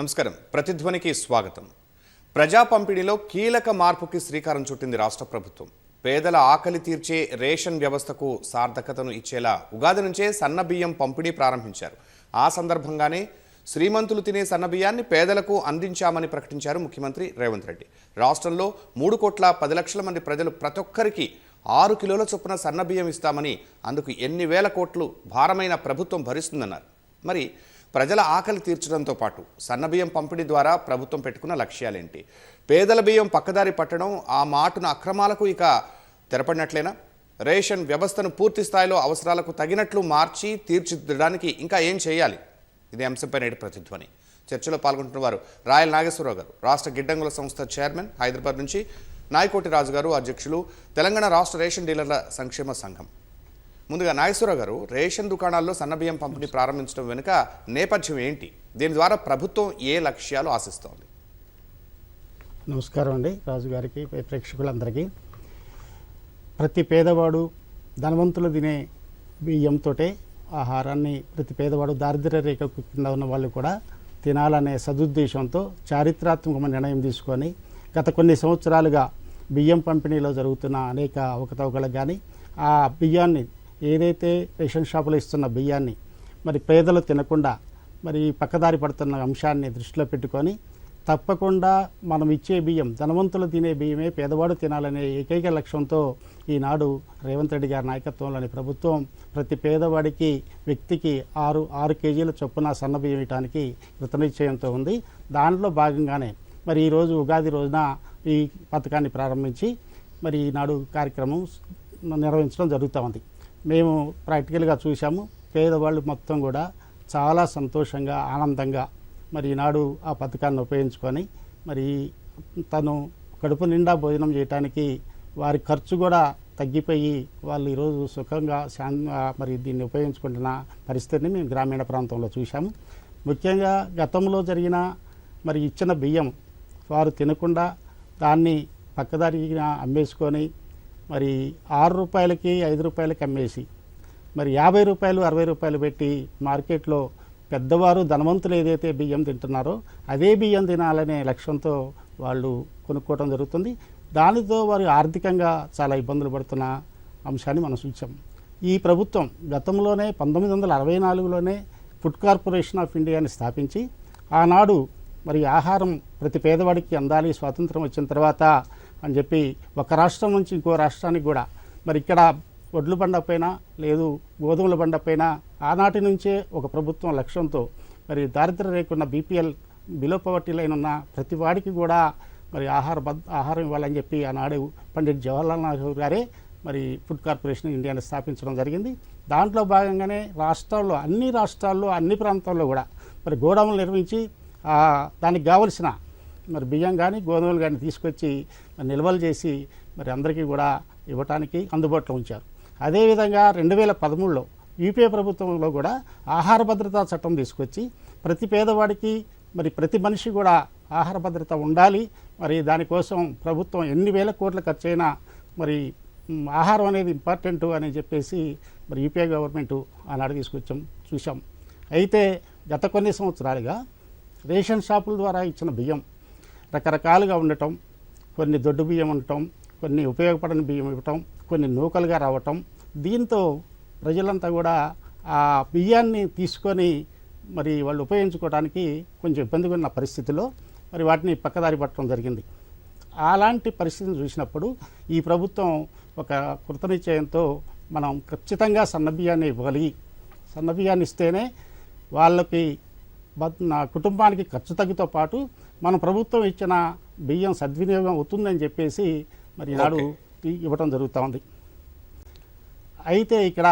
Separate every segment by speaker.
Speaker 1: నమస్కారం. ప్రతిధ్వనికి స్వాగతం. ప్రజా పంపిణీలో కీలక మార్పుకి శ్రీకారం చుట్టింది రాష్ట్ర ప్రభుత్వం. పేదల ఆకలి తీర్చే రేషన్ వ్యవస్థకు సార్థకతను ఇచ్చేలా ఉగాది నుంచే సన్న బియ్యం పంపిణీ ప్రారంభించారు. ఆ సందర్భంగానే శ్రీమంతులు తినే సన్నబియ్యాన్ని పేదలకు అందించామని ప్రకటించారు ముఖ్యమంత్రి రేవంత్ రెడ్డి. రాష్ట్రంలో మూడు కోట్ల పది లక్షల మంది ప్రజలు ప్రతి ఒక్కరికి ఆరు కిలోల చొప్పున సన్న బియ్యం ఇస్తామని అందుకు ఎన్ని వేల కోట్లు భారమైన ప్రభుత్వం భరిస్తుందన్నారు. మరి ప్రజల ఆకలి తీర్చడంతో పాటు సన్నబియ్యం పంపిణీ ద్వారా ప్రభుత్వం పెట్టుకున్న లక్ష్యాలేంటి? పేదల బియ్యం పక్కదారి పట్టడం ఆ మాటున అక్రమాలకు ఇక తెరపడినట్లేనా? రేషన్ వ్యవస్థను పూర్తి స్థాయిలో అవసరాలకు తగినట్లు మార్చి తీర్చిదిద్దడానికి ఇంకా ఏం చేయాలి? ఇదే అంశంపై నేటి ప్రతిధ్వని. చర్చలో పాల్గొంటున్న వారు రాయల్ నాగేశ్వరరావు గారు రాష్ట్ర గిడ్డంగుల సంస్థ చైర్మన్ హైదరాబాద్ నుంచి నాయకోటి రాజు గారు అధ్యక్షులు తెలంగాణ రాష్ట్ర రేషన్ డీలర్ల సంక్షేమ సంఘం. ముందుగా నాగేశ్వరరావు గారు రేషన్ దుకాణాల్లో సన్నబియ్యం పంపిణీ ప్రారంభించడం వెనుక నేపథ్యం ఏంటి? దీని ద్వారా ప్రభుత్వం ఏ లక్ష్యాలు ఆశిస్తోంది?
Speaker 2: నమస్కారం అండి రాజుగారికి ప్రేక్షకులందరికీ. ప్రతి పేదవాడు ధనవంతులు తినే బియ్యంతో ఆహారాన్ని ప్రతి పేదవాడు దారిద్ర్య రేఖ కింద ఉన్న వాళ్ళు కూడా తినాలనే సదుద్దేశంతో చారిత్రాత్మకమైన నిర్ణయం తీసుకొని గత కొన్ని సంవత్సరాలుగా బియ్యం పంపిణీలో జరుగుతున్న అనేక అవకతవకలకు కానీ ఆ బియ్యాన్ని ఏదైతే రేషన్ షాపులో ఇస్తున్న బియ్యాన్ని మరి పేదలు తినకుండా మరి పక్కదారి పడుతున్న అంశాన్ని దృష్టిలో పెట్టుకొని తప్పకుండా మనం ఇచ్చే బియ్యం ధనవంతులు తినే బియ్యమే పేదవాడు తినాలనే ఏకైక లక్ష్యంతో ఈనాడు రేవంత్ రెడ్డి గారి నాయకత్వంలోని ప్రభుత్వం ప్రతి పేదవాడికి వ్యక్తికి ఆరు ఆరు కేజీల చొప్పున సన్న బియ్యం ఇవ్వడానికి కృతనిశ్చయంతో ఉంది. దాంట్లో భాగంగానే మరి ఈరోజు ఉగాది రోజున ఈ పథకాన్ని ప్రారంభించి మరి ఈనాడు కార్యక్రమం నిర్వహించడం జరుగుతూ ఉంది. మేము ప్రాక్టికల్గా చూసాము పేదవాళ్ళు మొత్తం కూడా చాలా సంతోషంగా ఆనందంగా మరి ఈనాడు ఆ పథకాన్ని ఉపయోగించుకొని మరి తను కడుపు నిండా భోజనం చేయటానికి వారి ఖర్చు కూడా తగ్గిపోయి వాళ్ళు ఈరోజు సుఖంగా శాన్ మరి దీన్ని ఉపయోగించుకుంటున్న పరిస్థితిని మేము గ్రామీణ ప్రాంతంలో చూసాము ముఖ్యంగా గతంలో జరిగిన మరి ఇచ్చిన బియ్యం వారు తినకుండా దాన్ని పక్కదారిన అమ్మేసుకొని మరి ఆరు రూపాయలకి ఐదు రూపాయలకి అమ్మేసి మరి యాభై రూపాయలు అరవై రూపాయలు పెట్టి మార్కెట్లో పెద్దవారు ధనవంతులు ఏదైతే బియ్యం తింటున్నారో అదే బియ్యం తినాలనే లక్ష్యంతో వాళ్ళు కొనుక్కోవడం జరుగుతుంది. దానితో వారు ఆర్థికంగా చాలా ఇబ్బందులు పడుతున్న అంశాన్ని మనం చూసాం. ఈ ప్రభుత్వం గతంలోనే పంతొమ్మిది వందల అరవై నాలుగులోనే ఫుడ్ కార్పొరేషన్ ఆఫ్ ఇండియాని స్థాపించి ఆనాడు మరి ఆహారం ప్రతి పేదవాడికి అందాలి స్వాతంత్రం వచ్చిన తర్వాత అని చెప్పి ఒక రాష్ట్రం నుంచి ఇంకో రాష్ట్రానికి కూడా. మరి ఇక్కడ వడ్లు బండపైన లేదు గోధుమల బండపైన ఆనాటి నుంచే ఒక ప్రభుత్వం లక్ష్యంతో మరి దారిద్ర్య రేకున్న బీపీఎల్ బిలో పవర్టీ లైన్ ఉన్న ప్రతి వాడికి కూడా మరి ఆహార ఆహారం ఇవ్వాలని చెప్పి ఆనాడు పండిట్ జవహర్లాల్ నెహ్రూ గారే మరి ఫుడ్ కార్పొరేషన్ ఇండియాని స్థాపించడం జరిగింది. దాంట్లో భాగంగానే రాష్ట్రాల్లో అన్ని రాష్ట్రాల్లో అన్ని ప్రాంతాల్లో కూడా మరి గోడౌన్లు నిర్మించి దానికి కావలసిన మరి బియ్యం కానీ గోధుమలు కానీ తీసుకొచ్చి మరి నిల్వలు చేసి మరి అందరికీ కూడా ఇవ్వటానికి అందుబాటులో ఉంచారు. అదేవిధంగా రెండు వేల పదమూడులో యూపీఏ ప్రభుత్వంలో కూడా ఆహార భద్రతా చట్టం తీసుకొచ్చి ప్రతి పేదవాడికి మరి ప్రతి మనిషి కూడా ఆహార భద్రత ఉండాలి. మరి దానికోసం ప్రభుత్వం ఎన్ని వేల కోట్ల ఖర్చు అయినా మరి ఆహారం అనేది ఇంపార్టెంట్ అని చెప్పేసి మరి యూపీఏ గవర్నమెంట్ ఆనాడు తీసుకొచ్చాం చూసాం అయితే గత కొన్ని సంవత్సరాలుగా రేషన్ షాపుల ద్వారా ఇచ్చిన బియ్యం రకరకాలుగా ఉండటం కొన్ని దొడ్డు బియ్యం ఉండటం కొన్ని ఉపయోగపడని బియ్యం ఇవ్వటం కొన్ని నూకలుగా రావటం దీంతో ప్రజలంతా కూడా ఆ బియ్యాన్ని తీసుకొని మరి వాళ్ళు ఉపయోగించుకోవడానికి కొంచెం ఇబ్బందిగా ఉన్న పరిస్థితిలో మరి వాటిని పక్కదారి పట్టడం జరిగింది. అలాంటి పరిస్థితిని చూసినప్పుడు ఈ ప్రభుత్వం ఒక కృతనిశ్చయంతో మనం ఖచ్చితంగా సన్నబియ్యాన్ని ఇవ్వగలిగి సన్నబియ్యాన్ని ఇస్తేనే వాళ్ళకి నా కుటుంబానికి ఖర్చు తగ్గుతో పాటు మన ప్రభుత్వం ఇచ్చిన బియ్యం సద్వినియోగం అవుతుందని చెప్పేసి మరి ఈనాడు ఇవ్వటం జరుగుతూ ఉంది. అయితే ఇక్కడ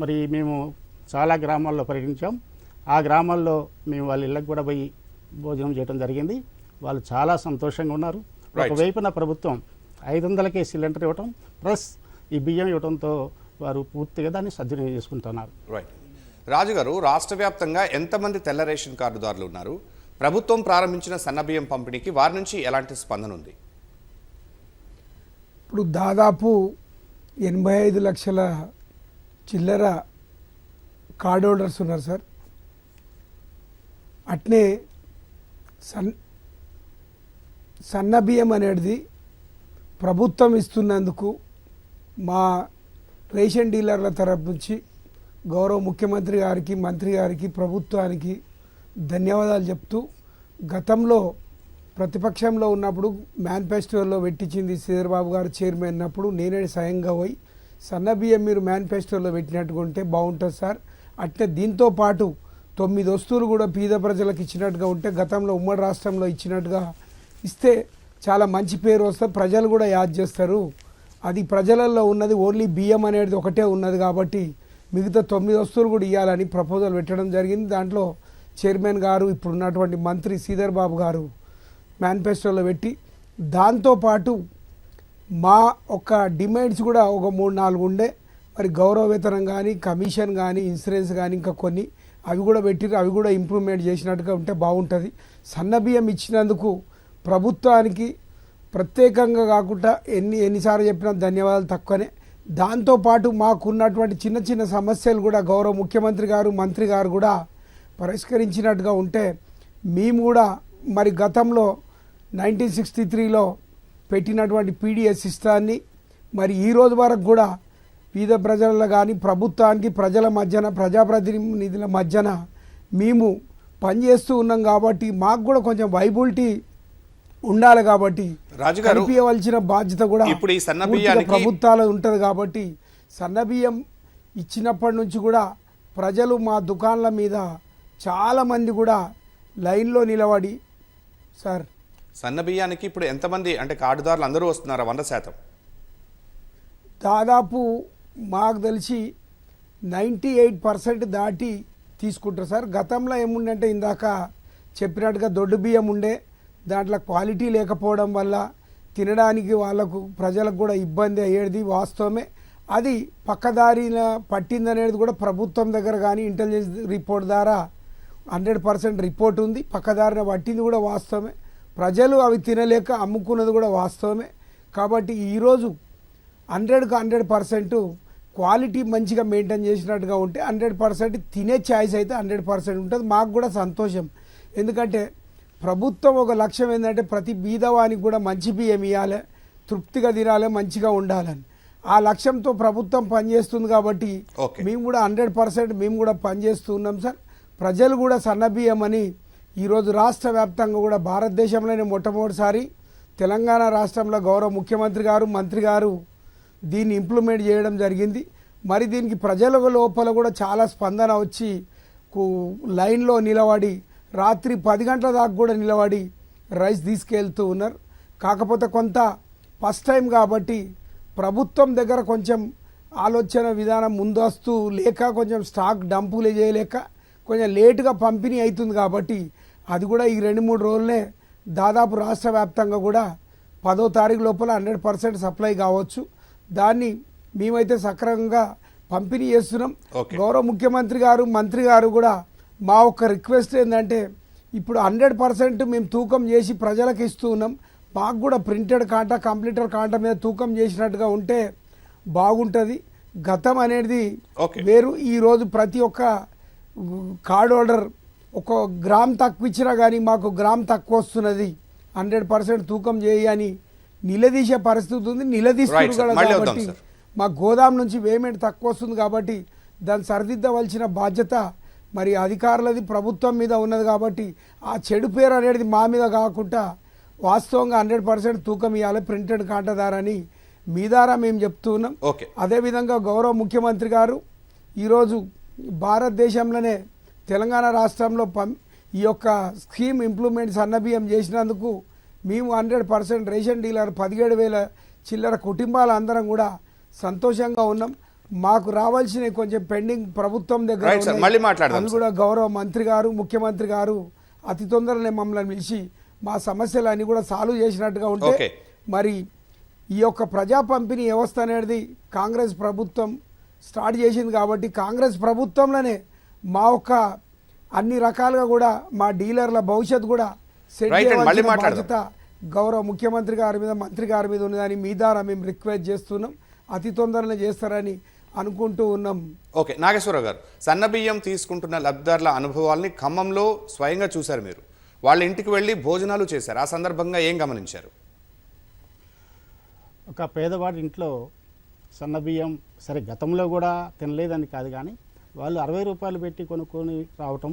Speaker 2: మరి మేము చాలా గ్రామాల్లో పర్యటించాం. ఆ గ్రామాల్లో మేము వాళ్ళ ఇళ్ళకి కూడా పోయి భోజనం చేయడం జరిగింది. వాళ్ళు చాలా సంతోషంగా ఉన్నారు. ఒకవైపున ప్రభుత్వం ఐదు వందలకే సిలిండర్ ఇవ్వటం ప్లస్ ఈ బియ్యం ఇవ్వడంతో వారు పూర్తిగా దాన్ని సద్వినియోగం చేసుకుంటున్నారు.
Speaker 1: రైట్ రాజుగారు రాష్ట్ర వ్యాప్తంగా ఎంతమంది తెల్ల రేషన్ కార్డుదారులు ఉన్నారు? ప్రభుత్వం ప్రారంభించిన సన్నబియ్యం పంపిణీకి వారి నుంచి ఎలాంటి స్పందన ఉంది?
Speaker 3: ఇప్పుడు దాదాపు ఎనభై ఐదు లక్షల చిల్లర కార్డ్ హోల్డర్స్ ఉన్నారు సార్. అట్నే సన్ సన్న బియ్యం అనేది ప్రభుత్వం ఇస్తున్నందుకు మా రేషన్ డీలర్ల తరపు నుంచి గౌరవ ముఖ్యమంత్రి గారికి మంత్రి గారికి ప్రభుత్వానికి ధన్యవాదాలు చెప్తూ గతంలో ప్రతిపక్షంలో ఉన్నప్పుడు మేనిఫెస్టోలో పెట్టించింది శ్రీధర్బాబు గారు చైర్మన్ అన్నప్పుడు నేనే స్వయంగా పోయి సన్న బియ్యం మీరు మేనిఫెస్టోలో పెట్టినట్టుగా ఉంటే బాగుంటుంది సార్. అట్లే దీంతో పాటు తొమ్మిది వస్తువులు కూడా పేద ప్రజలకు ఇచ్చినట్టుగా ఉంటే గతంలో ఉమ్మడి రాష్ట్రంలో ఇచ్చినట్టుగా ఇస్తే చాలా మంచి పేరు వస్తే ప్రజలు కూడా యాద్ చేస్తారు. అది ప్రజలలో ఉన్నది ఓన్లీ బియ్యం అనేది ఒకటే ఉన్నది కాబట్టి మిగతా తొమ్మిది వస్తువులు కూడా ఇవ్వాలని ప్రపోజల్ పెట్టడం జరిగింది. దాంట్లో చైర్మన్ గారు ఇప్పుడు ఉన్నటువంటి మంత్రి శ్రీధర్ బాబు గారు మేనిఫెస్టోలో పెట్టి దాంతోపాటు మా ఒక డిమాండ్స్ కూడా ఒక మూడు నాలుగు ఉండే. మరి గౌరవ వేతనం కానీ కమిషన్ కానీ ఇన్సూరెన్స్ కానీ ఇంకా కొన్ని అవి కూడా పెట్టిరు అవి కూడా ఇంప్రూవ్మెంట్ చేసినట్టుగా ఉంటే బాగుంటుంది. సన్న బియ్యం ఇచ్చినందుకు ప్రభుత్వానికి ప్రత్యేకంగా కాకుండా ఎన్ని ఎన్నిసార్లు చెప్పినా ధన్యవాదాలు తక్కువనే. దాంతోపాటు మాకున్నటువంటి చిన్న చిన్న సమస్యలు కూడా గౌరవ ముఖ్యమంత్రి గారు మంత్రి గారు కూడా పరిష్కరించినట్టుగా ఉంటే మేము కూడా మరి గతంలో నైన్టీన్ సిక్స్టీ త్రీలో పెట్టినటువంటి పీడిఎస్ సిస్టాన్ని మరి ఈ రోజు వరకు కూడా పేద ప్రజల కానీ ప్రభుత్వానికి ప్రజల మధ్యన ప్రజాప్రతినిధుల మధ్యన మేము పనిచేస్తూ ఉన్నాం కాబట్టి మాకు కూడా కొంచెం వైబిలిటీ ఉండాలి కాబట్టి కల్పించవలసిన బాధ్యత కూడా
Speaker 1: ఇప్పుడు ఈ
Speaker 3: ప్రభుత్వాలు ఉంటుంది కాబట్టి సన్నబియ్యం ఇచ్చినప్పటి నుంచి కూడా ప్రజలు మా దుకాణాల మీద చాలా మంది కూడా లైన్లో నిలబడి సార్
Speaker 1: సన్న బియ్యానికి ఇప్పుడు ఎంతమంది అంటే కార్డుదారులు అందరూ వస్తున్నారా? వంద శాతం.
Speaker 3: దాదాపు మాకు తెలిసి నైంటీ ఎయిట్ పర్సెంట్ దాటి తీసుకుంటారు. సార్ గతంలో ఏముండంటే ఇందాక చెప్పినట్టుగా దొడ్డు బియ్యం ఉండే దాంట్లో క్వాలిటీ లేకపోవడం వల్ల తినడానికి వాళ్ళకు ప్రజలకు కూడా ఇబ్బంది అయ్యేది వాస్తవమే. అది పక్కదారిన పట్టిందనేది కూడా ప్రభుత్వం దగ్గర కానీ ఇంటెలిజెన్స్ రిపోర్ట్ ద్వారా హండ్రెడ్ పర్సెంట్ రిపోర్ట్ ఉంది. పక్కదారిన పట్టింది కూడా వాస్తవమే. ప్రజలు అవి తినలేక అమ్ముకున్నది కూడా వాస్తవమే. కాబట్టి ఈరోజు హండ్రెడ్కి హండ్రెడ్ పర్సెంట్ క్వాలిటీ మంచిగా మెయింటైన్ చేసినట్టుగా ఉంటే హండ్రెడ్ పర్సెంట్ తినే ఛాయిస్ అయితే హండ్రెడ్ పర్సెంట్ ఉంటుంది. మాకు కూడా సంతోషం. ఎందుకంటే ప్రభుత్వం ఒక లక్ష్యం ఏంటంటే ప్రతి బీదవానికి కూడా మంచి బియ్యం ఇవ్వాలి తృప్తిగా తినాలి మంచిగా ఉండాలని. ఆ లక్ష్యంతో ప్రభుత్వం పనిచేస్తుంది కాబట్టి. మేము కూడా హండ్రెడ్ పర్సెంట్ మేము కూడా పనిచేస్తూ ఉన్నాం సార్. ప్రజలు కూడా సన్న అని ఈరోజు రాష్ట్ర వ్యాప్తంగా కూడా భారతదేశంలోనే మొట్టమొదటిసారి తెలంగాణ రాష్ట్రంలో గౌరవ ముఖ్యమంత్రి గారు మంత్రి గారు దీన్ని ఇంప్లిమెంట్ చేయడం జరిగింది. మరి దీనికి ప్రజల లోపల కూడా చాలా స్పందన వచ్చి లైన్లో నిలబడి రాత్రి పది గంటల దాకా కూడా నిలబడి రైస్ తీసుకెళ్తూ ఉన్నారు. కాకపోతే కొంత ఫస్ట్ టైం కాబట్టి ప్రభుత్వం దగ్గర కొంచెం ఆలోచన విధానం ముందస్తు లేక కొంచెం స్టాక్ డంపులు చేయలేక కొంచెం లేటుగా పంపిణీ అవుతుంది కాబట్టి అది కూడా ఈ రెండు మూడు రోజులనే దాదాపు రాష్ట్ర వ్యాప్తంగా కూడా పదో తారీఖు లోపల హండ్రెడ్ పర్సెంట్ సప్లై కావచ్చు. దాన్ని మేమైతే సక్రమంగా పంపిణీ చేస్తున్నాం. గౌరవ ముఖ్యమంత్రి గారు మంత్రి గారు కూడా మా ఒక్క రిక్వెస్ట్ ఏంటంటే ఇప్పుడు హండ్రెడ్ పర్సెంట్ మేము తూకం చేసి ప్రజలకు ఇస్తూ ఉన్నాం. మాకు కూడా ప్రింటెడ్ కాంటా కంప్లీటర్ కాంటా మీద తూకం చేసినట్టుగా ఉంటే బాగుంటుంది. గతం అనేది. వేరు. ఈరోజు ప్రతి ఒక్క కార్డ్ హోల్డర్ ఒక గ్రామ్ తక్కువ ఇచ్చినా కానీ మాకు గ్రామ్ తక్కువ వస్తున్నది హండ్రెడ్ పర్సెంట్ తూకం చేయి అని నిలదీసే పరిస్థితి ఉంది. నిలదీస్తున్నారు కాబట్టి. మా గోదాం నుంచి పేమెంట్ తక్కువ వస్తుంది కాబట్టి దాన్ని సరిదిద్దవలసిన బాధ్యత మరి అధికారులది ప్రభుత్వం మీద ఉన్నది కాబట్టి ఆ చెడు పేరు అనేది మా మీద కాకుండా వాస్తవంగా హండ్రెడ్ పర్సెంట్ తూకం ఇవ్వాలి ప్రింటెడ్ కాంటదారని మీ ద్వారా మేము చెప్తూ ఉన్నాం.
Speaker 1: ఓకే.
Speaker 3: అదేవిధంగా గౌరవ ముఖ్యమంత్రి గారు ఈరోజు భారతదేశంలోనే తెలంగాణ రాష్ట్రంలో పం ఈ యొక్క స్కీమ్ ఇంప్లిమెంట్ సన్నబియ్యం చేసినందుకు మేము హండ్రెడ్ పర్సెంట్ రేషన్ డీలర్ పదిహేడు వేల చిల్లర కుటుంబాల అందరం కూడా సంతోషంగా ఉన్నాం మాకు రావాల్సిన కొంచెం పెండింగ్ ప్రభుత్వం దగ్గర.
Speaker 1: మళ్ళీ.
Speaker 3: కూడా గౌరవ మంత్రి గారు ముఖ్యమంత్రి గారు అతి తొందరనే మమ్మల్ని పిలిచి మా సమస్యలు అన్ని కూడా సాల్వ్ చేసినట్టుగా ఉంటే. మరి ఈ యొక్క ప్రజా పంపిణీ వ్యవస్థ అనేది కాంగ్రెస్ ప్రభుత్వం స్టార్ట్ చేసింది కాబట్టి కాంగ్రెస్ ప్రభుత్వంలోనే మా యొక్క అన్ని రకాలుగా కూడా మా డీలర్ల భవిష్యత్తు కూడా సెట్ చేయవలసిన. బాధ్యత గౌరవ ముఖ్యమంత్రి గారి మీద మంత్రి గారి మీద ఉన్నదని మీ ద్వారా మేము రిక్వెస్ట్ చేస్తున్నాం. అతి తొందరనే చేస్తారని అనుకుంటూ ఉన్నాం.
Speaker 1: ఓకే నాగేశ్వరరావు గారు సన్న బియ్యం తీసుకుంటున్న లబ్ధిదారుల అనుభవాల్ని ఖమ్మంలో స్వయంగా చూశారు మీరు. వాళ్ళ ఇంటికి వెళ్ళి భోజనాలు చేశారు. ఆ సందర్భంగా ఏం గమనించారు?
Speaker 2: ఒక పేదవాడి ఇంట్లో సన్న బియ్యం సరే గతంలో కూడా తినలేదని కాదు కానీ వాళ్ళు అరవై రూపాయలు పెట్టి కొనుక్కొని రావటం.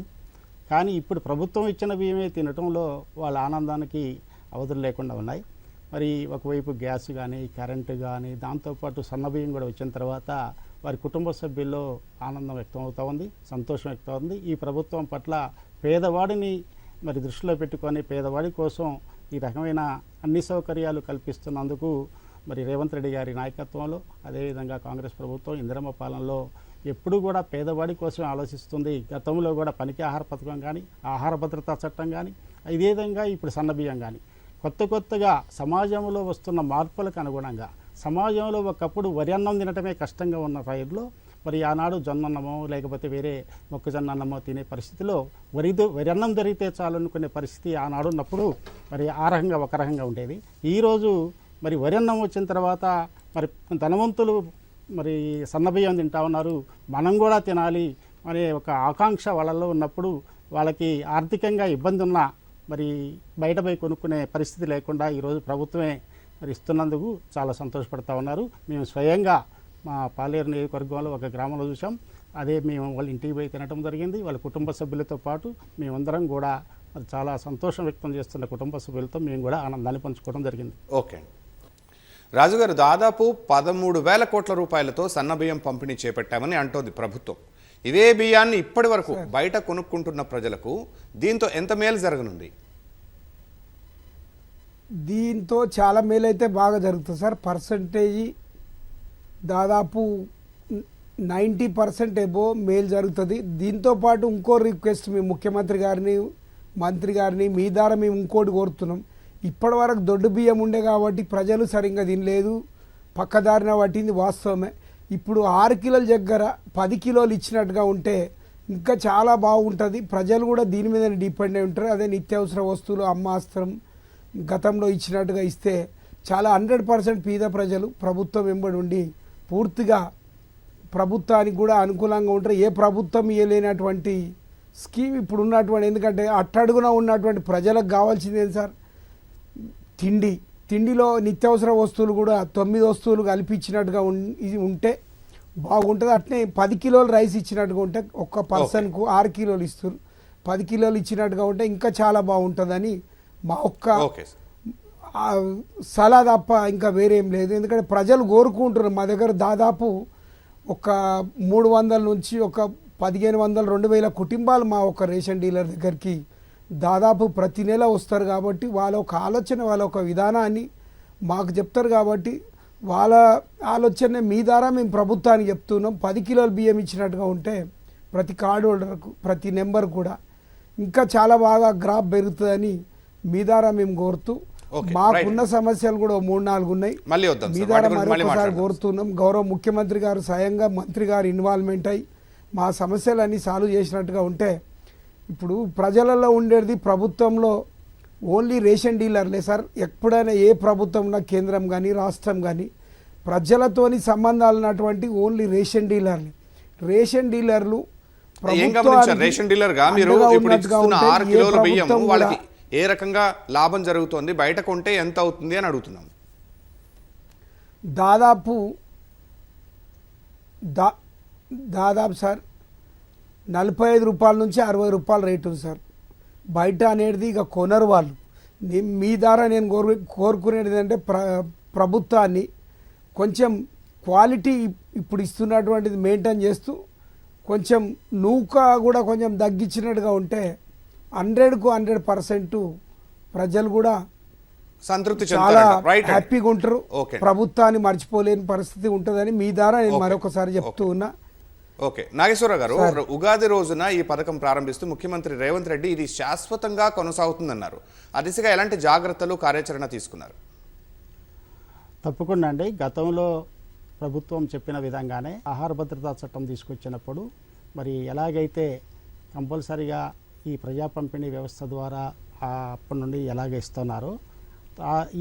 Speaker 2: కానీ ఇప్పుడు ప్రభుత్వం ఇచ్చిన బియ్యమే తినటంలో వాళ్ళ ఆనందానికి అవధులు లేకుండా ఉన్నాయి. మరి ఒకవైపు గ్యాస్ కానీ కరెంటు కానీ దాంతోపాటు సన్న బియ్యం కూడా వచ్చిన తర్వాత వారి కుటుంబ సభ్యుల్లో ఆనందం వ్యక్తం అవుతూ ఉంది సంతోషం వ్యక్తం అవుతుంది ఈ ప్రభుత్వం పట్ల పేదవాడిని మరి దృష్టిలో పెట్టుకొని పేదవాడి కోసం ఈ రకమైన అన్ని సౌకర్యాలు కల్పిస్తున్నందుకు మరి రేవంత్ రెడ్డి గారి నాయకత్వంలో అదేవిధంగా కాంగ్రెస్ ప్రభుత్వం ఇందిరమ్మ పాలనలో ఎప్పుడు కూడా పేదవాడి కోసం ఆలోచిస్తుంది. గతంలో కూడా పనికి ఆహార పథకం కానీ ఆహార భద్రతా చట్టం కానీ ఇదే విధంగా ఇప్పుడు సన్నబియ్యం కానీ కొత్త కొత్తగా సమాజంలో వస్తున్న మార్పులకు అనుగుణంగా సమాజంలో ఒకప్పుడు వరి అన్నం తినటమే కష్టంగా ఉన్న రైల్లో మరి ఆనాడు జొన్నన్నమో లేకపోతే వేరే మొక్కజొన్న అన్నమో తినే పరిస్థితిలో వరి వరి అన్నం దొరికితే చాలు అనుకునే పరిస్థితి ఆనాడు ఉన్నప్పుడు మరి ఆ రకంగా ఒక రకంగా ఉండేది. ఈరోజు మరి వరి అన్నం వచ్చిన తర్వాత మరి ధనవంతులు మరి సన్నబియ్యం తింటా ఉన్నారు. మనం కూడా తినాలి అనే ఒక ఆకాంక్ష వాళ్ళలో ఉన్నప్పుడు వాళ్ళకి ఆర్థికంగా ఇబ్బంది ఉన్నా మరి బయట పోయి కొనుక్కునే పరిస్థితి లేకుండా ఈరోజు ప్రభుత్వమే మరి ఇస్తున్నందుకు చాలా సంతోషపడతా ఉన్నారు. మేము స్వయంగా మా పాలేరు నియోజకవర్గంలో ఒక గ్రామంలో చూసాం అదే మేము వాళ్ళ ఇంటికి పోయి తినడం జరిగింది. వాళ్ళ కుటుంబ సభ్యులతో పాటు మేమందరం కూడా మరి చాలా సంతోషం వ్యక్తం చేస్తున్న కుటుంబ సభ్యులతో మేము కూడా ఆనందాన్ని పంచుకోవడం జరిగింది.
Speaker 1: ఓకే అండి. రాజుగారు దాదాపు పదమూడు వేల కోట్ల రూపాయలతో సన్న బియ్యం పంపిణీ చేపట్టామని అంటోంది ప్రభుత్వం. ఇదే బియ్యాన్ని ఇప్పటి వరకు బయట కొనుక్కుంటున్న ప్రజలకు దీంతో ఎంత మేలు జరగనుంది?
Speaker 3: దీంతో చాలా మేలైతే బాగా జరుగుతుంది సార్. పర్సంటేజీ దాదాపు నైంటీ పర్సెంట్ ఎబో మేలు జరుగుతుంది. దీంతో పాటు ఇంకో రిక్వెస్ట్ మీ ముఖ్యమంత్రి గారిని మంత్రి గారిని మీ ద్వారా మేము ఇంకోటి కోరుతున్నాం. ఇప్పటి వరకు దొడ్డు బియ్యం ఉండే కాబట్టి ప్రజలు సరిగ్గా తినలేదు. పక్కదారిన పట్టింది వాస్తవమే. ఇప్పుడు ఆరు కిలోల దగ్గర పది కిలోలు ఇచ్చినట్టుగా ఉంటే ఇంకా చాలా బాగుంటుంది. ప్రజలు కూడా దీని మీద డిపెండ్ అయి ఉంటారు. అదే నిత్యావసర వస్తువులు అమ్మాస్త్రం గతంలో ఇచ్చినట్టుగా ఇస్తే చాలా హండ్రెడ్ పర్సెంట్ పేద ప్రజలు ప్రభుత్వం వెంబడి ఉండి పూర్తిగా ప్రభుత్వానికి కూడా అనుకూలంగా ఉంటారు. ఏ ప్రభుత్వం ఇవ్వలేనటువంటి స్కీమ్ ఇప్పుడు ఉన్నటువంటి ఎందుకంటే అట్టడుగున ఉన్నటువంటి ప్రజలకు కావాల్సింది ఏంటి సార్? తిండి తిండిలో నిత్యావసర వస్తువులు కూడా తొమ్మిది వస్తువులు కలిపించినట్టుగా ఉంటే బాగుంటుంది. అట్నే పది కిలోలు రైస్ ఇచ్చినట్టుగా ఉంటే ఒక్క పర్సన్కు ఆరు కిలోలు ఇస్తారు. పది కిలోలు ఇచ్చినట్టుగా ఉంటే ఇంకా చాలా బాగుంటుందని మా ఒక్క సలా తప్ప ఇంకా వేరేం లేదు. ఎందుకంటే ప్రజలు కోరుకుంటున్నారు మా దగ్గర దాదాపు ఒక మూడు వందల నుంచి ఒక పదిహేను వందల రెండు వేల కుటుంబాలు మా ఒక రేషన్ డీలర్ దగ్గరికి దాదాపు ప్రతి నెల వస్తారు కాబట్టి వాళ్ళ ఒక ఆలోచన వాళ్ళ ఒక విధానాన్ని మాకు చెప్తారు కాబట్టి వాళ్ళ ఆలోచన మీ ద్వారా మేము ప్రభుత్వానికి చెప్తున్నాం. పది కిలోల బియ్యం ఇచ్చినట్టుగా ఉంటే ప్రతి కార్డు హోల్డర్కు ప్రతి నెంబర్ కూడా ఇంకా చాలా బాగా గ్రాఫ్ పెరుగుతుందని మీ ద్వారా మేము కోరుతూ మాకున్న సమస్యలు కూడా మూడు నాలుగు ఉన్నాయి. మీ ద్వారా మరొకసారి కోరుతున్నాం. గౌరవ ముఖ్యమంత్రి గారు స్వయంగా మంత్రి గారు ఇన్వాల్వ్మెంట్ అయ్యి మా సమస్యలన్నీ సాల్వ్ చేసినట్టుగా ఉంటే ఇప్పుడు ప్రజలలో ఉండేది ప్రభుత్వంలో ఓన్లీ రేషన్ డీలర్లే సార్. ఎప్పుడైనా ఏ ప్రభుత్వంలో కేంద్రం కానీ రాష్ట్రం కానీ ప్రజలతోని సంబంధాలు ఉన్నటువంటి ఓన్లీ రేషన్ డీలర్లే. రేషన్ డీలర్లు
Speaker 1: రేషన్ డీలర్గా మీరు ఆరు కిలోల బియ్యం వాళ్ళకి ఏ రకంగా లాభం జరుగుతోంది? బయట కొంటే ఎంత అవుతుంది అని అడుగుతున్నాం.
Speaker 3: దాదాపు దా దాదాపు సార్ నలభై ఐదు రూపాయల నుంచి అరవై రూపాయల రేటు ఉంది సార్. బయట అనేది ఇక కొనరు వాళ్ళు. మీ ద్వారా నేను కోరు కోరుకునేది ఏంటంటే ప్ర ప్రభుత్వాన్ని కొంచెం క్వాలిటీ ఇప్పుడు ఇస్తున్నటువంటిది మెయింటైన్ చేస్తూ కొంచెం నూక కూడా కొంచెం తగ్గించినట్టుగా ఉంటే హండ్రెడ్కు హండ్రెడ్ పర్సెంట్ ప్రజలు కూడా
Speaker 1: సంతృప్తి
Speaker 3: చాలా హ్యాపీగా ఉంటారు. ప్రభుత్వాన్ని మర్చిపోలేని పరిస్థితి ఉంటుందని మీ ద్వారా నేను. మరొకసారి చెప్తూ ఉన్నా.
Speaker 1: ఓకే. నాగేశ్వరరావు గారు ఉగాది రోజున ఈ పథకం ప్రారంభిస్తూ ముఖ్యమంత్రి రేవంత్ రెడ్డి ఇది శాశ్వతంగా కొనసాగుతుందన్నారు. ఆ దిశగా ఎలాంటి జాగ్రత్తలు కార్యాచరణ తీసుకున్నారు?
Speaker 2: తప్పకుండా అండి. గతంలో ప్రభుత్వం చెప్పిన విధంగానే ఆహార భద్రతా చట్టం తీసుకొచ్చినప్పుడు మరి ఎలాగైతే కంపల్సరిగా ఈ ప్రజా పంపిణీ వ్యవస్థ ద్వారా ఆ అప్పటి నుండి ఎలాగ ఇస్తున్నారో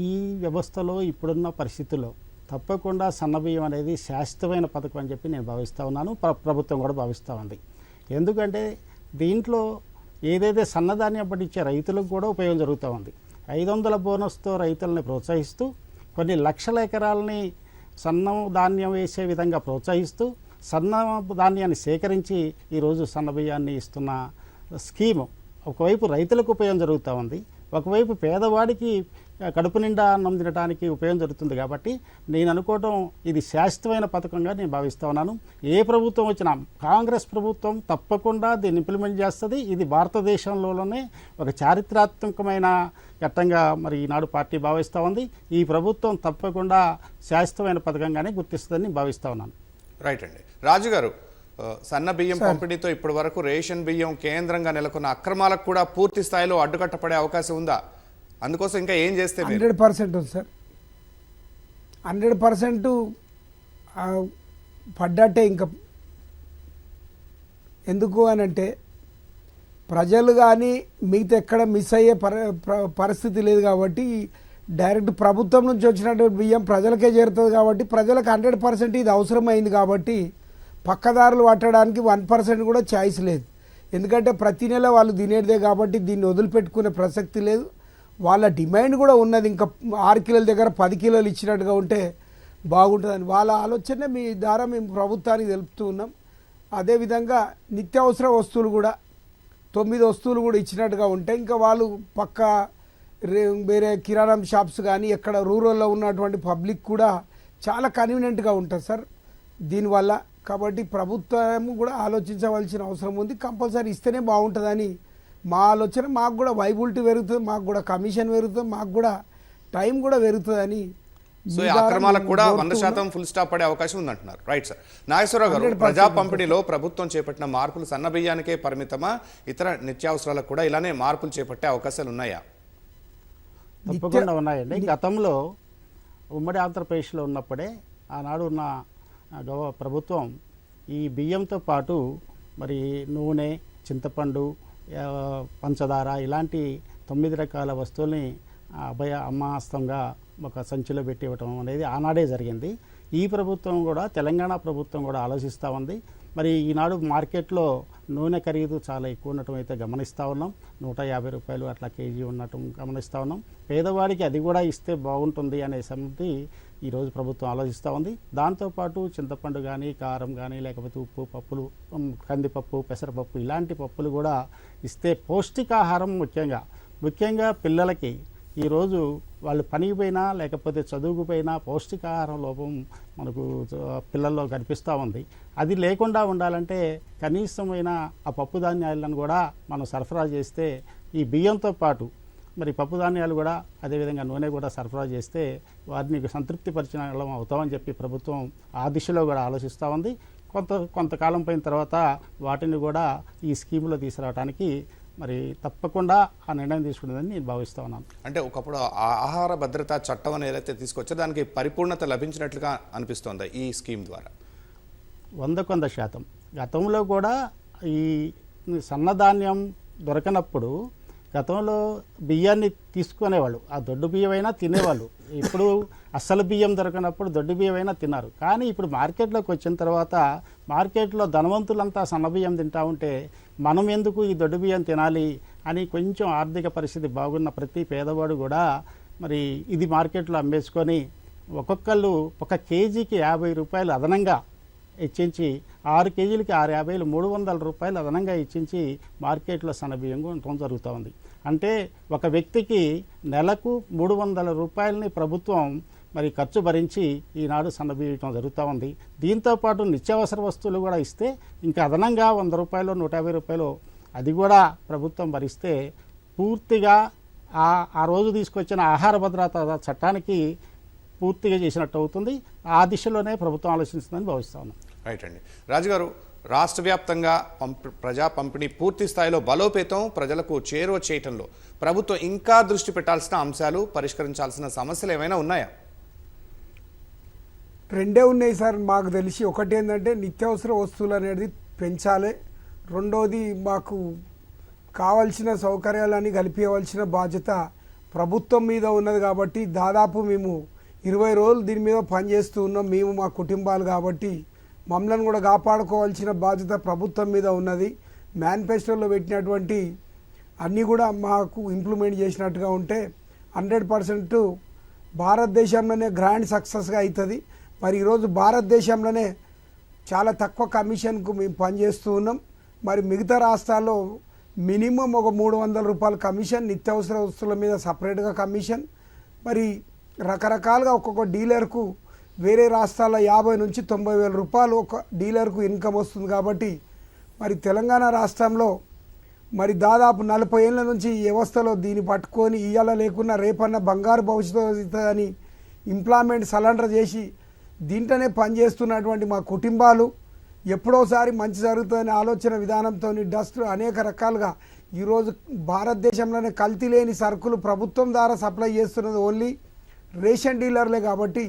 Speaker 2: ఈ వ్యవస్థలో ఇప్పుడున్న పరిస్థితుల్లో తప్పకుండా సన్నబియ్యం అనేది శాశ్వతమైన పథకం అని చెప్పి నేను భావిస్తూ ఉన్నాను. ప్ర- ప్రభుత్వం కూడా భావిస్తూ ఉంది. ఎందుకంటే దీంట్లో ఏదైతే సన్నధాన్యం పట్టించే రైతులకు కూడా ఉపయోగం జరుగుతూ ఉంది. ఐదు వందల బోనస్తో రైతులని ప్రోత్సహిస్తూ కొన్ని లక్షల ఎకరాలని సన్న ధాన్యం వేసే విధంగా ప్రోత్సహిస్తూ సన్న ధాన్యాన్ని సేకరించి ఈరోజు సన్నబియ్యాన్ని ఇస్తున్న స్కీము ఒకవైపు రైతులకు ఉపయోగం జరుగుతూ ఉంది. ఒకవైపు పేదవాడికి కడుపు నిండా అన్నం తినడానికి ఉపయోగం జరుగుతుంది కాబట్టి నేను అనుకోవటం ఇది శాశ్వతమైన పథకంగా నేను భావిస్తా ఉన్నాను. ఏ ప్రభుత్వం వచ్చినా కాంగ్రెస్ ప్రభుత్వం తప్పకుండా దీన్ని ఇంప్లిమెంట్ చేస్తుంది. ఇది భారతదేశంలోనే ఒక చారిత్రాత్మకమైన ఘట్టంగా మరి ఈనాడు పార్టీ భావిస్తూ ఉంది. ఈ ప్రభుత్వం తప్పకుండా శాశ్వతమైన పథకంగానే గుర్తిస్తుందని భావిస్తా ఉన్నాను.
Speaker 1: రైట్ అండి. రాజు గారు ఆ, సన్న బియ్యం పంపిణీతో ఇప్పటి వరకు రేషన్ బియ్యం కేంద్రంగా నెలకొన్న అక్రమాలకు కూడా పూర్తి స్థాయిలో అడ్డుకట్టపడే అవకాశం ఉందా? అందుకోసం ఇంకా ఏం చేస్తే
Speaker 3: హండ్రెడ్ పర్సెంట్ ఉంది సార్. హండ్రెడ్ పర్సెంట్ పడ్డట్టే ఇంకా. ఎందుకు అని అంటే ప్రజలు కానీ మిగతా ఎక్కడ మిస్ అయ్యే పరిస్థితి లేదు కాబట్టి డైరెక్ట్ ప్రభుత్వం నుంచి వచ్చినటువంటి బియ్యం ప్రజలకే చేరుతుంది కాబట్టి ప్రజలకు హండ్రెడ్ పర్సెంట్ ఇది అవసరమైంది కాబట్టి పక్కదారులు పట్టడానికి వన్ పర్సెంట్ కూడా ఛాయిస్ లేదు. ఎందుకంటే ప్రతి నెల వాళ్ళు తినేదే కాబట్టి దీన్ని వదిలిపెట్టుకునే ప్రసక్తి లేదు. వాళ్ళ డిమాండ్ కూడా ఉన్నది. ఇంకా ఆరు కిలోల దగ్గర పది కిలోలు ఇచ్చినట్టుగా ఉంటే బాగుంటుందని. వాళ్ళ ఆలోచన మీ ద్వారా మేము ప్రభుత్వానికి తెలుపుతూ ఉన్నాం. అదేవిధంగా నిత్యావసర వస్తువులు కూడా తొమ్మిది వస్తువులు కూడా ఇచ్చినట్టుగా ఉంటే ఇంకా వాళ్ళు పక్క రే- వేరే కిరాణా షాప్స్ కానీ ఎక్కడ రూరల్లో ఉన్నటువంటి పబ్లిక్ కూడా చాలా కన్వీనియంట్గా ఉంటుంది సార్. దీనివల్ల కాబట్టి ప్రభుత్వం కూడా ఆలోచించవలసిన అవసరం ఉంది. కంపల్సరీ ఇస్తేనే బాగుంటుందని మా ఆలోచన మాకు కూడా వైబిలిటీ పెరుగుతుంది మాకు కూడా కమిషన్ పెరుగుతుంది మాకు కూడా టైం కూడా పెరుగుతుందని
Speaker 1: సో ఈ అక్రమాలకు కూడా వంద. శాతం ఫుల్ స్టాప్ పడే అవకాశం ఉందంటున్నారు. రైట్ సార్ నాగేశ్వరరావు గారు
Speaker 3: 100%
Speaker 1: ప్రజా పంపిణీలో ప్రభుత్వం చేపట్టిన మార్పులు సన్న బియ్యానికే పరిమితమా? ఇతర నిత్యావసరాలకు కూడా ఇలానే మార్పులు చేపట్టే అవకాశాలు ఉన్నాయా?
Speaker 2: తప్పకుండా ఉన్నాయండి. గతంలో ఉమ్మడి ఆంధ్రప్రదేశ్లో ఉన్నప్పుడే ఆనాడు ఉన్న ప్రభుత్వం ఈ బియ్యంతో పాటు మరి నూనె చింతపండు పంచదార ఇలాంటి తొమ్మిది రకాల వస్తువుల్ని అభయ అమ్మాస్తంగా ఒక సంచిలో పెట్టి ఇవ్వటం అనేది ఆనాడే జరిగింది. ఈ ప్రభుత్వం కూడా తెలంగాణ ప్రభుత్వం కూడా ఆలోచిస్తూ ఉంది. మరి ఈనాడు మార్కెట్లో నూనె ఖరీదు చాలా ఎక్కువ ఉండటం అయితే గమనిస్తూ ఉన్నాం. నూట యాభై రూపాయలు అట్లా కేజీ ఉండటం గమనిస్తూ ఉన్నాం. పేదవాడికి అది కూడా ఇస్తే బాగుంటుంది అనే సంగతి ఈరోజు ప్రభుత్వం ఆలోచిస్తూ ఉంది. దాంతోపాటు చింతపండు కానీ కారం కానీ లేకపోతే ఉప్పు పప్పులు కందిపప్పు పెసరపప్పు ఇలాంటి పప్పులు కూడా ఇస్తే పౌష్టికాహారం ముఖ్యంగా. ముఖ్యంగా పిల్లలకి ఈరోజు వాళ్ళు పనికి పోయినా లేకపోతే చదువుకు పోయినా పౌష్టికాహారం లోపం మనకు పిల్లల్లో కనిపిస్తూ ఉంది. అది లేకుండా ఉండాలంటే కనీసమైన ఆ పప్పు ధాన్యాలను కూడా మనం సరఫరా చేస్తే ఈ బియ్యంతో పాటు మరి పప్పు ధాన్యాలు కూడా అదేవిధంగా నూనె కూడా సరఫరా చేస్తే వారిని సంతృప్తిపరిచిన వాళ్ళం అవుతామని చెప్పి ప్రభుత్వం ఆ దిశలో కూడా ఆలోచిస్తూ ఉంది. కొంత కొంతకాలం పోయిన తర్వాత వాటిని కూడా ఈ స్కీమ్లో తీసుకురావడానికి మరి తప్పకుండా ఆ నిర్ణయం తీసుకున్నదని నేను భావిస్తా ఉన్నాను.
Speaker 1: అంటే ఒకప్పుడు ఆ ఆహార భద్రతా చట్టం అని ఏదైతే తీసుకొచ్చో దానికి పరిపూర్ణత లభించినట్లుగా అనిపిస్తోంది ఈ స్కీమ్ ద్వారా.
Speaker 2: వంద శాతం. గతంలో కూడా ఈ సన్నధాన్యం దొరకనప్పుడు గతంలో బియ్యాన్ని తీసుకునేవాళ్ళు. ఆ దొడ్డు బియ్యం అయినా తినేవాళ్ళు. ఇప్పుడు అసలు బియ్యం దొరకనప్పుడు దొడ్డు బియ్యం అయినా తిన్నారు. కానీ ఇప్పుడు మార్కెట్లోకి వచ్చిన తర్వాత మార్కెట్లో ధనవంతులంతా సన్న బియ్యం తింటా ఉంటే మనం ఎందుకు ఈ దొడ్డు బియ్యం తినాలి అని కొంచెం ఆర్థిక పరిస్థితి బాగున్న ప్రతి పేదవాడు కూడా మరి ఇది మార్కెట్లో అమ్మేసుకొని ఒక్కొక్కళ్ళు ఒక కేజీకి యాభై రూపాయలు అదనంగా ఇచ్చించి ఆరు కేజీలకి ఆరు యాభైలు మూడు వందల రూపాయలు అదనంగా ఇచ్చించి మార్కెట్లో సన్నబియ్యం కొనడం జరుగుతూ ఉంది. అంటే ఒక వ్యక్తికి నెలకు మూడు వందల రూపాయలని ప్రభుత్వం మరి ఖర్చు భరించి ఈనాడు సన్నబీయటం జరుగుతూ ఉంది. దీంతో పాటు నిత్యావసర వస్తువులు కూడా ఇస్తే ఇంకా అదనంగా వంద రూపాయలు నూట యాభై రూపాయలు అది కూడా ప్రభుత్వం భరిస్తే పూర్తిగా ఆ ఆ రోజు తీసుకొచ్చిన ఆహార భద్రత చట్టానికి పూర్తిగా చేసినట్టు అవుతుంది. ఆ దిశలోనే ప్రభుత్వం ఆలోచిస్తుందని భావిస్తా ఉన్నాం.
Speaker 1: రైట్ అండి. రాజుగారు రాష్ట్ర వ్యాప్తంగా పంప్ ప్రజా పంపిణీ పూర్తి స్థాయిలో బలోపేతం ప్రజలకు చేరువ చేయటంలో ప్రభుత్వం ఇంకా దృష్టి పెట్టాల్సిన అంశాలు పరిష్కరించాల్సిన సమస్యలు ఏమైనా ఉన్నాయా?
Speaker 3: రెండే ఉన్నాయి సార్ మాకు తెలిసి. ఒకటి ఏంటంటే నిత్యావసర వస్తువులు అనేది పెంచాలి. రెండోది మాకు కావాల్సిన సౌకర్యాలని కల్పించవలసిన బాధ్యత ప్రభుత్వం మీద ఉన్నది కాబట్టి దాదాపు మేము ఇరవై రోజులు దీని మీద పనిచేస్తూ ఉన్నాం. మేము మా కుటుంబాలు కాబట్టి మమ్మల్ని కూడా కాపాడుకోవాల్సిన బాధ్యత ప్రభుత్వం మీద ఉన్నది. మేనిఫెస్టోలో పెట్టినటువంటి అన్నీ కూడా మాకు ఇంప్లిమెంట్ చేసినట్టుగా ఉంటే హండ్రెడ్ పర్సెంట్ భారతదేశంలోనే గ్రాండ్ సక్సెస్గా అవుతుంది. మరి ఈరోజు భారతదేశంలోనే చాలా తక్కువ కమిషన్కు మేము పనిచేస్తూ ఉన్నాం. మరి మిగతా రాష్ట్రాల్లో మినిమం ఒక మూడు వందల రూపాయల కమిషన్ నిత్యావసర వస్తువుల మీద సపరేట్గా కమిషన్. మరి రకరకాలుగా ఒక్కొక్క డీలర్కు వేరే రాష్ట్రాల్లో యాభై నుంచి తొంభై వేల రూపాయలు ఒక డీలర్కు ఇన్కమ్ వస్తుంది కాబట్టి మరి తెలంగాణ రాష్ట్రంలో మరి దాదాపు నలభై ఏళ్ళ నుంచి ఈ వ్యవస్థలో దీన్ని పట్టుకొని ఇయ్యాల లేకున్నా రేపన్న బంగారు భవిష్యత్తు అవుతుందని ఇంప్లాయ్మెంట్ సలండర్ చేసి దీంట్లోనే పనిచేస్తున్నటువంటి మా కుటుంబాలు ఎప్పుడోసారి మంచి జరుగుతుందనే ఆలోచన విధానంతో డస్ట్ అనేక రకాలుగా ఈరోజు భారతదేశంలోనే కల్తీ లేని సరుకులు ప్రభుత్వం ద్వారా సప్లై చేస్తున్నది ఓన్లీ రేషన్ డీలర్లే కాబట్టి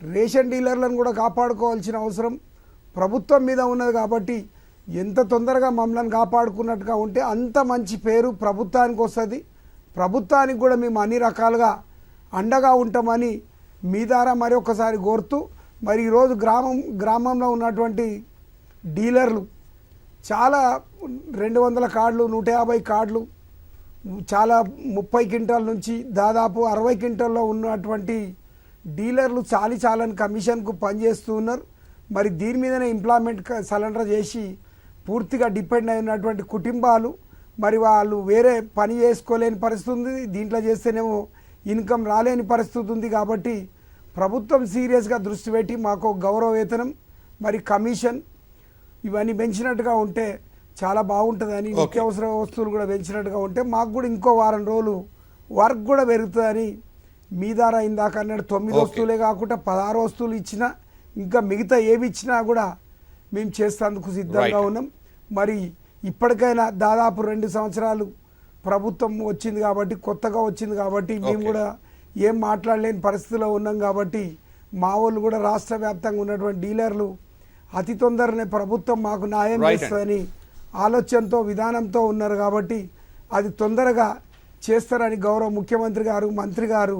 Speaker 3: రేషన్ డీలర్లను కూడా కాపాడుకోవాల్సిన అవసరం ప్రభుత్వం మీద ఉన్నది కాబట్టి ఎంత తొందరగా మమ్మల్ని కాపాడుకున్నట్టుగా ఉంటే అంత మంచి పేరు ప్రభుత్వానికి వస్తుంది. ప్రభుత్వానికి కూడా మేము అన్ని రకాలుగా అండగా ఉంటామని మీ ద్వారా మరి ఒక్కసారి కోరుతూ మరి ఈరోజు గ్రామం గ్రామంలో ఉన్నటువంటి డీలర్లు చాలా రెండు వందల కార్డులు నూట యాభై కార్డులు చాలా ముప్పై క్వింటాల నుంచి దాదాపు అరవై క్వింటాల్లో ఉన్నటువంటి డీలర్లు చాలి చాలని కమిషన్కు పనిచేస్తూ ఉన్నారు మరి దీని మీదనే ఇంప్లాయ్మెంట్ సరెండర్ చేసి పూర్తిగా డిపెండ్ అయి ఉన్నటువంటి కుటుంబాలు మరి వాళ్ళు వేరే పని చేసుకోలేని పరిస్థితి ఉంది దీంట్లో చేస్తేనేమో ఇన్కమ్ రాలేని పరిస్థితి ఉంది కాబట్టి ప్రభుత్వం సీరియస్గా దృష్టి పెట్టి మాకు గౌరవ వేతనం మరి కమిషన్ ఇవన్నీ పెంచినట్టుగా ఉంటే చాలా బాగుంటుందని. నిత్యావసర వస్తువులు కూడా పెంచినట్టుగా ఉంటే మాకు కూడా ఇంకో వారం రోజులు వర్క్ కూడా పెరుగుతుందని మీ ద్వారా ఇందాక అన్నాడు తొమ్మిది. వస్తువులే కాకుండా పదహారు వస్తువులు ఇచ్చినా ఇంకా మిగతా ఏవి ఇచ్చినా కూడా మేము చేసేందుకు సిద్ధంగా. ఉన్నాం మరి ఇప్పటికైనా దాదాపు రెండు సంవత్సరాలు ప్రభుత్వం వచ్చింది కాబట్టి కొత్తగా వచ్చింది కాబట్టి మేము. కూడా ఏం మాట్లాడలేని పరిస్థితిలో ఉన్నాం కాబట్టి మా వాళ్ళు కూడా రాష్ట్ర వ్యాప్తంగా ఉన్నటువంటి డీలర్లు అతి తొందరనే ప్రభుత్వం మాకు న్యాయం. చేస్తుందని ఆలోచనతో విధానంతో ఉన్నారు కాబట్టి అది తొందరగా చేస్తారని గౌరవ ముఖ్యమంత్రి గారు మంత్రి గారు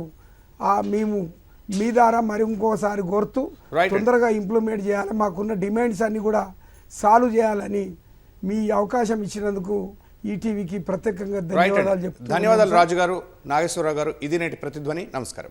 Speaker 3: మేము మీ ద్వారా మరి ఇంకోసారి కోరుతూ. తొందరగా ఇంప్లిమెంట్ చేయాలి. మాకున్న డిమాండ్స్ అన్ని కూడా సాల్వ్ చేయాలని మీ అవకాశం ఇచ్చినందుకు ఈటీవీకి ప్రత్యేకంగా
Speaker 1: రైట్
Speaker 3: ధన్యవాదాలు
Speaker 1: అండి
Speaker 3: చెప్తున్నాను.
Speaker 1: ధన్యవాదాలు రాజు గారు నాగేశ్వరరావు గారు. ఇది నేటి ప్రతిధ్వని. నమస్కారం.